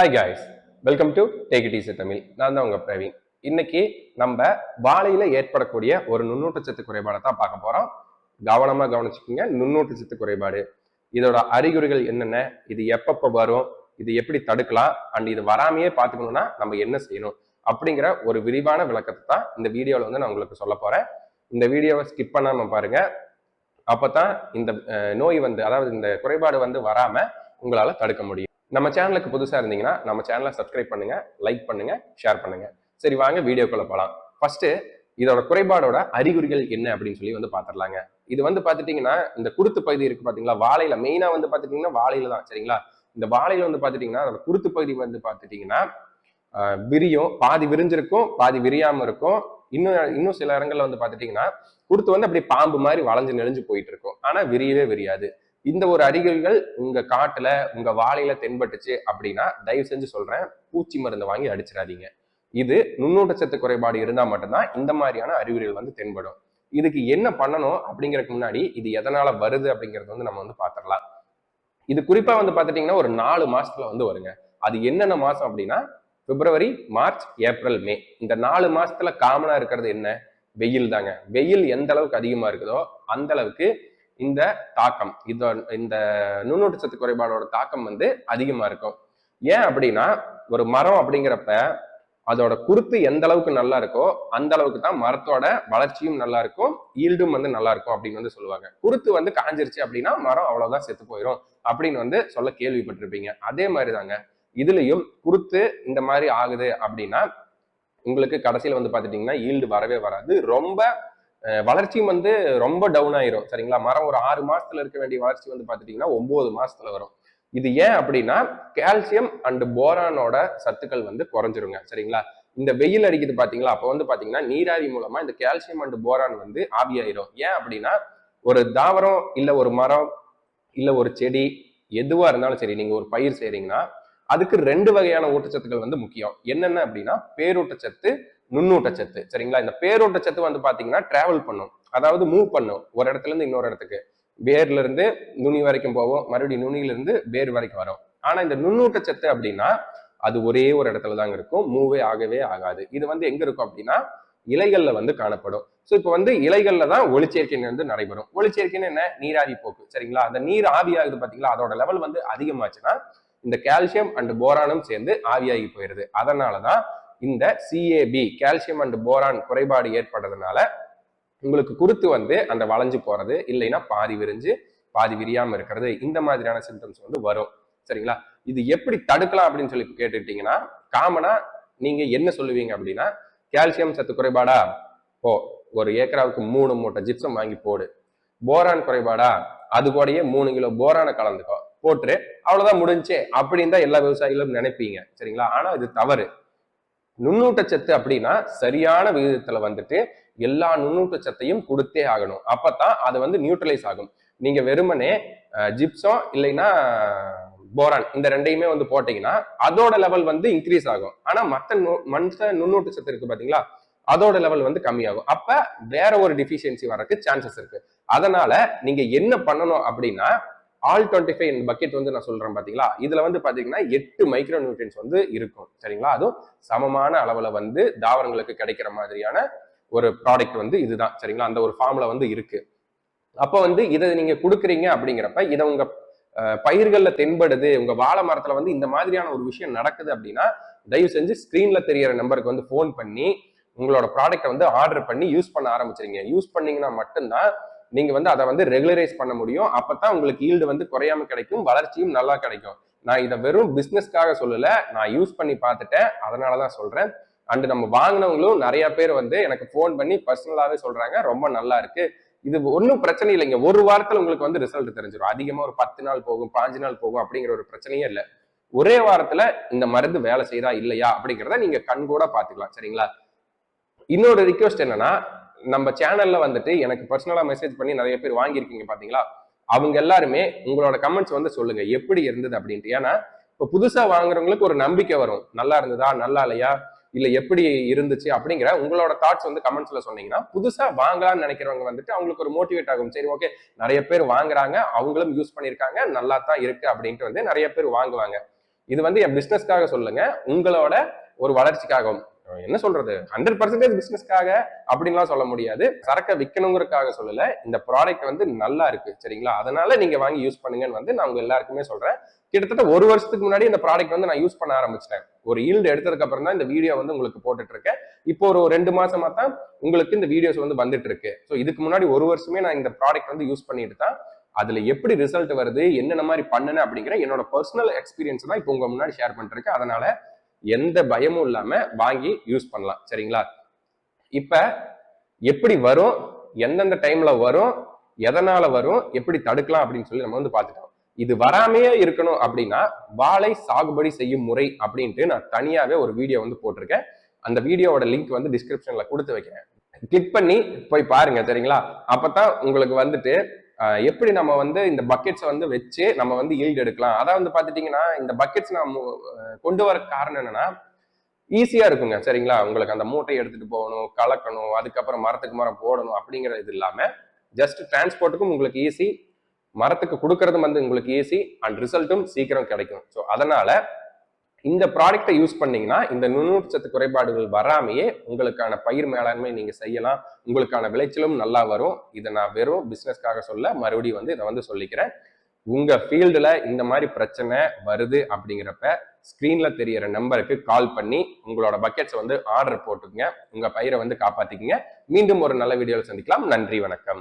Hi guys welcome to take it easy Tamil நான் தான் உங்கள் பிரவீன். இன்னைக்கு நம்ம வாழையில் ஏற்படக்கூடிய ஒரு நுண்ணூட்டச்சத்து குறைபாடை தான் பார்க்க போகிறோம் கவனமாக கவனிச்சுக்கோங்க நுண்ணூட்டச்சத்து குறைபாடு. இதோட அறிகுறிகள் என்னென்ன இது எப்பப்போ வரும் இது எப்படி தடுக்கலாம் அண்ட் இது வராமையே பார்த்துக்கணும்னா நம்ம என்ன செய்யணும் அப்படிங்கிற ஒரு விரிவான விளக்கத்தை தான் இந்த வீடியோவில் வந்து நான் உங்களுக்கு சொல்ல போகிறேன் இந்த வீடியோவை ஸ்கிப் பண்ணாமல் பாருங்கள் அப்போ தான் இந்த நோய் வந்து அதாவது இந்த குறைபாடு வந்து வராமல் உங்களால் தடுக்க முடியும். நம்ம சேனலுக்கு புதுசாக இருந்தீங்கன்னா நம்ம சேனலை சப்ஸ்கிரைப் பண்ணுங்க லைக் பண்ணுங்க ஷேர் பண்ணுங்க. சரி வாங்க வீடியோக்குள்ள போகலாம் ஃபர்ஸ்ட் இதோட குறைபாடோட அறிகுறிகள் என்ன அப்படின்னு சொல்லி வந்து பாத்திரலாங்க. இது வந்து பாத்துட்டீங்கன்னா இந்த குருத்து பகுதி இருக்கு பாத்தீங்களா? வாழையில மெயினா வந்து பாத்துட்டீங்கன்னா வாழையில தான் சரிங்களா? இந்த வாழையில வந்து பாத்துட்டீங்கன்னா அதோட குருத்து பகுதி வந்து பாத்துட்டீங்கன்னா விரியும் பாதி விரிஞ்சிருக்கும் பாதி விரியாம இருக்கும். இன்னும் இன்னும் சில இடங்கள்ல வந்து பாத்துட்டீங்கன்னா குருத்து வந்து அப்படியே பாம்பு மாதிரி வளைஞ்சு நெளிஞ்சு போயிட்டு இருக்கும். ஆனா விரியவே விரியாது. இந்த ஒரு அறிகுறிகள் உங்க காட்டுல உங்க வாழையில தென்பட்டுச்சு அப்படின்னா தயவு செஞ்சு சொல்றேன் பூச்சி மருந்து வாங்கி அடிச்சிடாதீங்க. இது நுண்ணூட்டச்சத்து குறைபாடு இருந்தா மட்டும்தான் இந்த மாதிரியான அறிகுறிகள் வந்து தென்படும். இதுக்கு என்ன பண்ணணும் அப்படிங்கறதுக்கு முன்னாடி இது எதனால வருது அப்படிங்கறது வந்து நம்ம வந்து பாத்திரலாம் இது குறிப்பா வந்து பாத்துட்டீங்கன்னா ஒரு நாலு மாசத்துல வந்து வருங்க. அது என்னென்ன மாசம் அப்படின்னா பிப்ரவரி மார்ச் ஏப்ரல் மே. இந்த நாலு மாசத்துல காமனா இருக்கிறது என்ன? வெயில் தாங்க. வெயில் எந்த அளவுக்கு அதிகமா இருக்குதோ அந்த அளவுக்கு இந்த தாக்கம். இந்த இந்த நுண்ணூட்டச்சத்து குறைபாடோட தாக்கம் வந்து அதிகமா இருக்கும். ஏன் அப்படின்னா ஒரு மரம் அப்படிங்கிறப்ப அதோட குருத்து எந்த அளவுக்கு நல்லா இருக்கோ அந்த அளவுக்கு தான் மரத்தோட வளர்ச்சியும் நல்லா இருக்கும் ஈல்டும் வந்து நல்லா இருக்கும் அப்படின்னு வந்து சொல்லுவாங்க. குருத்து வந்து காஞ்சிருச்சு அப்படின்னா மரம் அவ்வளவுதான் செத்து போயிடும் அப்படின்னு வந்து சொல்ல கேள்விப்பட்டிருப்பீங்க. அதே மாதிரி தாங்க இதுலயும் குருத்து இந்த மாதிரி ஆகுது அப்படின்னா உங்களுக்கு கடைசியில வந்து பாத்துட்டீங்கன்னா ஈல்டு வரவே வராது. ரொம்ப வளர்ச்சியும் வந்து ரொம்ப டவுன் ஆயிரும் சரிங்களா? மரம் ஒரு ஆறு மாசத்துல இருக்க வேண்டிய வளர்ச்சி வந்து பாத்துட்டீங்கன்னா ஒன்பது மாசத்துல வரும். இது ஏன் அப்படின்னா கால்சியம் அண்ட் போரானோட சத்துக்கள் வந்து குறைஞ்சிருங்க சரிங்களா? இந்த வெயில் அடிக்குது பாத்தீங்களா அப்போ வந்து பாத்தீங்கன்னா நீராவி மூலமா இந்த கால்சியம் அண்ட் போரான் வந்து ஆவியாயிரும். ஏன் அப்படின்னா ஒரு தாவரம் இல்ல ஒரு மரம் இல்ல ஒரு செடி எதுவா இருந்தாலும் சரி நீங்க ஒரு பயிர் செய்றீங்கன்னா அதுக்கு ரெண்டு வகையான ஊட்டச்சத்துக்கள் வந்து முக்கியம். என்னென்ன அப்படின்னா பேரூட்டச்சத்து நுண்ணூட்டச்சத்து சரிங்களா? இந்த பேரூட்டச்சத்து வந்து பாத்தீங்கன்னா டிராவல் பண்ணும். அதாவது மூவ் பண்ணும். ஒரு இடத்துல இருந்து இன்னொரு இடத்துக்கு. வேர்ல இருந்து நுனி வரைக்கும் போகும் மறுபடியும் நுனியில இருந்து வேர் வரைக்கும் வரும். ஆனா இந்த நுண்ணூட்டச்சத்து அப்படின்னா அது ஒரே ஒரு இடத்துல தாங்க இருக்கும். மூவே ஆகவே ஆகாது. இது வந்து எங்க இருக்கும் அப்படின்னா இலைகள்ல வந்து காணப்படும். ஸோ இப்போ வந்து இலைகள்ல தான் ஒளிச்சேர்க்கை வந்து நடைபெறும். ஒளிச்சேர்க்கைன்னு என்ன? நீராவி போக்கு சரிங்களா? அந்த நீர் ஆவியாகுது பாத்தீங்களா? அதோட லெவல் வந்து அதிகமாச்சுன்னா இந்த கால்சியம் அண்ட் போரானும் சேர்ந்து ஆவியாகி போயிருது அதனாலதான் இந்த சிஏபி கால்சியம் அண்ட் போரான் குறைபாடு ஏற்படுறதுனால உங்களுக்கு குருத்து வந்து அந்த வளைஞ்சு போறது இல்லைன்னா பாதி விரிஞ்சு பாதி விரியாம இருக்கிறது இந்த மாதிரியான சிம்டம்ஸ் வந்து வரும். சரிங்களா? இது எப்படி தடுக்கலாம் அப்படின்னு சொல்லி கேட்டுக்கிட்டீங்கன்னா காமனா நீங்க என்ன சொல்லுவீங்க அப்படின்னா கால்சியம் சத்து குறைபாடா? ஓ ஒரு ஏக்கராவுக்கு மூணு மூட்டை ஜிப்சம் வாங்கி போடு. போரான் குறைபாடா? அது கூடயே மூணு கிலோ போரானை கலந்துக்கோ. போட்டுரு அவ்வளவுதான் முடிஞ்சே அப்படின்னு தான் எல்லா விவசாயிகளும் நினைப்பீங்க. சரிங்களா? ஆனா இது தவறு. நுண்ணூட்டச்சத்து அப்படின்னா சரியான விகிதத்துல வந்துட்டு எல்லா நுண்ணூட்டச்சத்தையும் கொடுத்தே ஆகணும். அப்பதான் அது வந்து நியூட்ரலைஸ் ஆகும். நீங்க வெறுமனே ஜிப்சம் இல்லைன்னா போரான் இந்த ரெண்டையுமே வந்து போட்டீங்கன்னா அதோட லெவல் வந்து இன்க்ரீஸ் ஆகும். ஆனா மற்ற நு- நுண்ணூட்ட சத்து இருக்கு பாத்தீங்களா? அதோட லெவல் வந்து கம்மியாகும். அப்ப வேற ஒரு டிஃபிஷியன்சி வரக்கு சான்சஸ் இருக்கு. அதனால நீங்க என்ன பண்ணணும் அப்படின்னா ஆல் டுவெண்ட்டி ஃபைவ் பக்கெட் வந்து நான் சொல்றேன் பாத்தீங்களா? இதுல வந்து பாத்தீங்கன்னா எட்டு மைக்ரோ நியூட்ரியன்ஸ் வந்து இருக்கும். சரிங்களா? அதுவும் சமமான அளவுல வந்து தாவரங்களுக்கு கிடைக்கிற மாதிரியான ஒரு ப்ராடக்ட் வந்து இதுதான். சரிங்களா? அந்த ஒரு ஃபார்ம்ல வந்து இருக்கு. அப்போ வந்து இதை நீங்க கொடுக்குறீங்க அப்படிங்கிறப்ப இதை உங்க பயிர்களில் தென்படுது உங்க வாழை மரத்துல வந்து இந்த மாதிரியான ஒரு விஷயம் நடக்குது அப்படின்னா தயவு செஞ்சு ஸ்கிரீன்ல தெரியற நம்பருக்கு வந்து ஃபோன் பண்ணி உங்களோட ப்ராடக்ட்டை வந்து ஆர்டர் பண்ணி யூஸ் பண்ண ஆரம்பிச்சிருங்க. யூஸ் பண்ணீங்கன்னா மட்டும்தான் நீங்க வந்து அதை வந்து ரெகுலரைஸ் பண்ண முடியும். அப்பதான் உங்களுக்கு ஈல்டு வந்து குறையாம கிடைக்கும் வளர்ச்சியும் நல்லா கிடைக்கும். நான் இதை வெறும் பிசினஸ்க்காக சொல்லல நான் யூஸ் பண்ணி பார்த்துட்டேன். அதனாலதான் சொல்றேன். அண்டு நம்ம வாங்கினவங்களும் நிறைய பேர் வந்து எனக்கு ஃபோன் பண்ணி பர்சனலாவே சொல்றாங்க. ரொம்ப நல்லா இருக்கு. இது ஒன்றும் பிரச்சனை இல்லைங்க. ஒரு வாரத்தில் உங்களுக்கு வந்து ரிசல்ட் தெரிஞ்சிடும் அதிகமாக ஒரு பத்து நாள் போகும் பாஞ்சு நாள் போகும் அப்படிங்கிற ஒரு பிரச்சனையே இல்லை. ஒரே வாரத்தில் இந்த மருந்து வேலை செய்தா இல்லையா அப்படிங்கிறத நீங்கள் கண்கூட பார்த்துக்கலாம். சரிங்களா? இன்னொரு ரிக்வெஸ்ட் என்னன்னா நம்ம சேனல்ல வந்துட்டு எனக்கு பர்சனலா மெசேஜ் பண்ணி நிறைய பேர் வாங்கியிருக்கீங்க பாத்தீங்களா? அவங்க எல்லாருமே உங்களோட கமெண்ட்ஸ் வந்து சொல்லுங்க எப்படி இருந்தது அப்படின்ட்டு. ஏன்னா இப்போ புதுசா வாங்குறவங்களுக்கு ஒரு நம்பிக்கை வரும். நல்லா இருந்ததா நல்லா இல்லையா? இல்ல எப்படி இருந்துச்சு அப்படிங்கிற உங்களோட தாட்ஸ் வந்து கமெண்ட்ஸ்ல சொன்னீங்கன்னா புதுசா வாங்கலாம்னு நினைக்கிறவங்க வந்துட்டு அவங்களுக்கு ஒரு மோட்டிவேட் ஆகும். சரி ஓகே நிறைய பேர் வாங்குறாங்க அவங்களும் யூஸ் பண்ணியிருக்காங்க நல்லா தான் இருக்கு அப்படின்ட்டு வந்து நிறைய பேர் வாங்குவாங்க. இது வந்து என் பிசினஸ்க்காக சொல்லுங்க உங்களோட ஒரு வளர்ச்சிக்காகவும். என்ன சொல்றது? ஹண்ட்ரட் பர்சன்டேஜ் பிசினஸ்க்காக அப்படின்லாம் சொல்ல முடியாது. சரக்கை விற்கணுங்கிறதுக்காக சொல்லல. இந்த ப்ராடக்ட் வந்து நல்லா இருக்கு சரிங்களா? அதனால நீங்க வாங்கி யூஸ் பண்ணுங்கன்னு வந்து நான் உங்க எல்லாருக்குமே சொல்றேன். கிட்டத்தட்ட ஒரு வருஷத்துக்கு முன்னாடி இந்த ப்ராடக்ட் வந்து நான் யூஸ் பண்ண ஆரம்பிச்சிட்டேன். ஒரு ஈல்டு எடுத்ததுக்கு அப்புறம் தான் இந்த வீடியோ வந்து உங்களுக்கு போட்டுட்டு இருக்கேன். இப்போ ஒரு ரெண்டு மாசமா தான் உங்களுக்கு இந்த வீடியோஸ் வந்து வந்துட்டு இருக்கு. ஸோ இதுக்கு முன்னாடி ஒரு வருஷமே நான் இந்த ப்ராடக்ட் வந்து யூஸ் பண்ணிட்டு தான் அதுல எப்படி ரிசல்ட் வருது என்னென்ன மாதிரி பண்ணுனேன் அப்படிங்கிற என்னோட பர்சனல் எக்ஸ்பீரியன்ஸ் தான் இப்போ உங்க முன்னாடி ஷேர் பண்ணிருக்கேன் அதனால எந்த பயமும் இல்லாம வாங்கி யூஸ் பண்ணலாம். சரிங்களா? இப்ப எப்படி வரும்? எந்தெந்த டைம்ல வரும்? எதனால வரும்? எப்படி தடுக்கலாம் அப்படின்னு சொல்லி நம்ம வந்து பார்த்துட்டோம் இது வராமையே இருக்கணும் அப்படின்னா வாழை சாகுபடி செய்யும் முறை அப்படின்ட்டு நான் தனியாவே ஒரு வீடியோ வந்து போட்டிருக்கேன். அந்த வீடியோவோட லிங்க் வந்து டிஸ்கிரிப்ஷன்ல கொடுத்து வைக்கிறேன். கிளிக் பண்ணி போய் பாருங்க சரிங்களா? அப்பதான் உங்களுக்கு வந்துட்டு எப்படி நம்ம வந்து இந்த பக்கெட்ஸ் வந்து வச்சு நம்ம வந்து ஈல்டு எடுக்கலாம்? அதாவது வந்து பாத்துட்டீங்கன்னா இந்த பக்கெட்ஸ் நான் கொண்டு வர காரணம் என்னன்னா ஈஸியா இருக்குங்க சரிங்களா? உங்களுக்கு அந்த மூட்டை எடுத்துட்டு போகணும் கலக்கணும் அதுக்கப்புறம் மரத்துக்கு மரம் போடணும் அப்படிங்கிற இது இல்லாம ஜஸ்ட் டிரான்ஸ்போர்ட்டுக்கும் உங்களுக்கு ஈஸி மரத்துக்கு கொடுக்கறதும் வந்து உங்களுக்கு ஈஸி அண்ட் ரிசல்ட்டும் சீக்கிரம் கிடைக்கும். ஸோ அதனால இந்த ப்ராடக்டை யூஸ் பண்ணீங்கன்னா இந்த நுண்ணூட்டச்சத்து குறைபாடுகள் வராமையே உங்களுக்கான பயிர் மேலாண்மை நீங்கள் செய்யலாம். உங்களுக்கான விளைச்சலும் நல்லா வரும். இதை நான் வெறும் பிஸ்னஸ்க்காக சொல்ல மறுபடியும் வந்து இதை வந்து சொல்லிக்கிறேன். உங்கள் ஃபீல்டில் இந்த மாதிரி பிரச்சனை வருது அப்படிங்கிறப்ப ஸ்க்ரீனில் தெரியற நம்பருக்கு கால் பண்ணி உங்களோட பக்கெட்ஸை வந்து ஆர்டர் போட்டுக்கங்க. உங்கள் பயிரை வந்து காப்பாற்றிக்கங்க மீண்டும் ஒரு நல்ல வீடியோவில் சந்திக்கலாம். நன்றி வணக்கம்.